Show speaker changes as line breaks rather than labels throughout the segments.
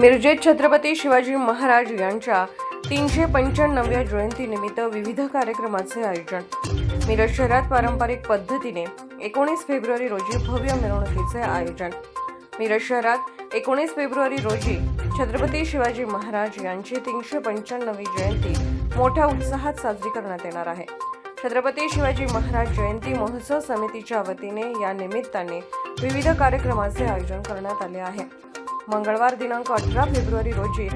मिरजेत छत्रपती शिवाजी महाराज यांच्या तीनशे पंच्याण्णव्या जयंतीनिमित्त विविध कार्यक्रमाचे आयोजन. मिरज शहरात पारंपरिक पद्धतीने एकोणीस फेब्रुवारी रोजी भव्य मिरवणुकीचे आयोजन. मिरज शहरात एकोणीस फेब्रुवारी रोजी छत्रपती शिवाजी महाराज यांची तीनशे पंच्याण्णवी जयंती मोठ्या उत्साहात साजरी करण्यात येणार आहे. छत्रपती शिवाजी महाराज जयंती महोत्सव समितीच्या वतीने या निमित्ताने विविध कार्यक्रमाचे आयोजन करण्यात आले आहे. मंगळवार दिनांक अठरा फेब्रुवारी रोजी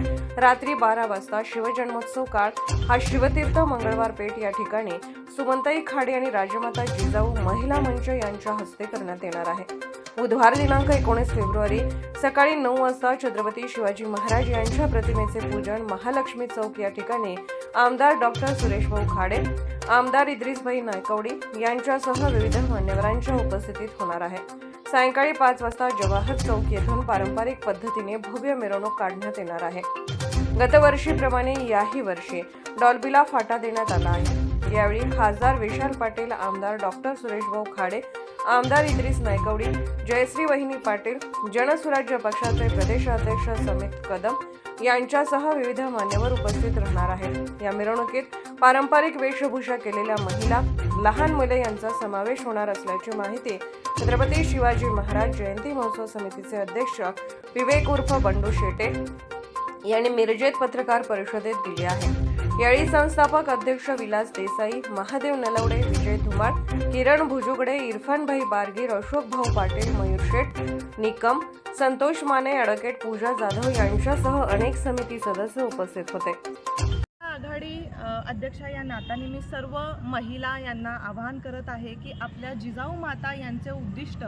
रात्री बारा वाजता शिवजन्मोत्सव काळ हा शिवतीर्थ मंगळवार पेठ या ठिकाणी सुमंताई खाडे आणि राजमाता जिजाऊ महिला मंच यांच्या हस्ते करण्यात येणार आहे. बुधवार दिनांक एकोणीस फेब्रुवारी सकाळी नऊ वाजता छत्रपती शिवाजी महाराज यांच्या प्रतिमेचे पूजन महालक्ष्मी चौक या ठिकाणी आमदार डॉक्टर सुरेश भाऊ खाडे आमदार इद्रिसभाई नायकवडी यांच्यासह विविध मान्यवरांच्या उपस्थितीत होणार आहे. सायंकाळी पाच वाजता जवाहर चौक येथून पारंपरिक पद्धतीने भव्य मिरवणूक काढण्यात येणार आहे. गतवर्षीप्रमाणे याही वर्षी डॉल्बीला फाटा देण्यात आला आहे. यावेळी खासदार विशाल पाटील आमदार डॉक्टर सुरेशभाऊ खाडे आमदार इद्रिस नायकवडी जयश्री वहिनी पाटील जनसुराज्य पक्षाचे प्रदेशाध्यक्ष समित कदम यांच्यासह विविध मान्यवर उपस्थित राहणार आहेत. या मिरवणुकीत पारंपरिक वेशभूषा केलेल्या महिला लहान मुले यांचा समावेश होणार असल्याची माहिती छत्रपती शिवाजी महाराज जयंती महोत्सव समितीचे अध्यक्ष विवेक उर्फ बंडू शेटे यांनी मिरजेत पत्रकार परिषदेत दिली आहे. यावेळी संस्थापक अध्यक्ष विलास देसाई महादेव नलवडे विजय धुमाळ किरण भुजुगडे इरफानभाई बारगीर अशोक भाऊ पाटील मयूर शेठ निकम संतोष माने ॲडव्होकेट पूजा जाधव यांच्यासह अनेक समिती सदस्य उपस्थित होते.
आघाडी अध्यक्षा या नात्याने मी सर्व महिला यांना आवाहन करत आहे की आपल्या जिजाऊ माता यांचे उद्दिष्ट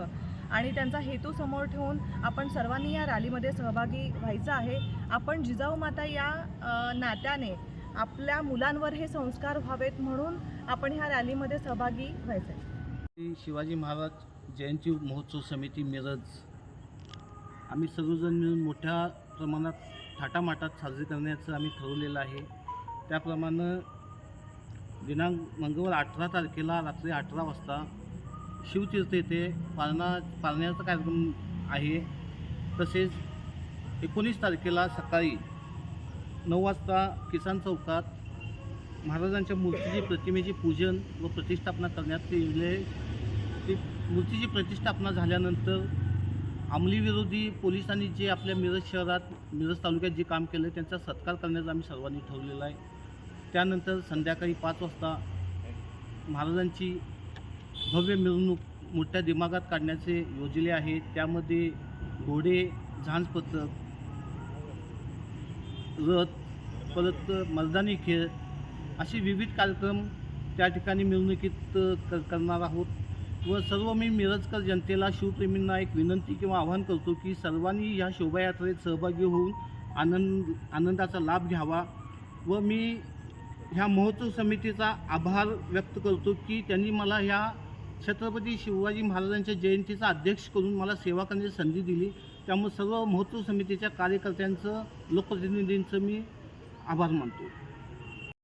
आणि त्यांचा हेतू समोर ठेवून आपण सर्वांनी या रॅलीमध्ये सहभागी व्हायचं आहे. आपण जिजाऊ माता या नात्याने आपल्या मुलांवर हे संस्कार व्हावेत म्हणून आपण ह्या रॅलीमध्ये सहभागी व्हायचं आहे
शिवाजी महाराज जयंती महोत्सव समिती मिरज. आम्ही सर्वजण मिळून मोठ्या प्रमाणात थाटामाटात साजरी करण्याचं आम्ही ठरवलेलं आहे. त्याप्रमाणे दिनांक मंगळवार अठरा तारखेला रात्री अठरा वाजता शिवतीर्थ येथे पालना पाळण्याचा कार्यक्रम आहे. तसेच एकोणीस तारखेला सकाळी नऊ वाजता किसान चौकात महाराजांच्या मूर्तीची प्रतिमेचे पूजन व प्रतिष्ठापना करण्यात येईल. ती मूर्तीची प्रतिष्ठापना झाल्यानंतर अंमली विरोधी पोलिसांनी जे आपल्या मिरज शहरात मिरज तालुक्यात जे काम केलं त्यांचा सत्कार करण्याचा आम्ही सर्वांनी ठरवलेला आहे. त्यानंतर संध्याकाळी पाच वाजता महाराजांची भव्य मिरवणूक मोठ्या दिमागात काढण्याचे योजले आहे. त्यामध्ये घोडे झांजपत्रक रथ परत मर्दानी खेळ असे विविध कार्यक्रम त्या ठिकाणी मिरवणुकीत कर करणार आहोत. व सर्व मी मिरजकर जनतेला शिवप्रेमींना एक विनंती किंवा आवाहन करतो की सर्वांनी ह्या शोभायात्रेत सहभागी होऊन आनंद आनंदाचा लाभ घ्यावा. व मी ह्या महोत्सव समितीचा आभार व्यक्त करतो की त्यांनी मला ह्या छत्रपती शिवाजी महाराजांच्या जयंतीचा अध्यक्ष करून मला सेवा करण्याची संधी दिली. त्यामुळे सर्व महत्त्व समितीच्या कार्यकर्त्यांचं लोकप्रतिनिधींचं मी आभार मानतो.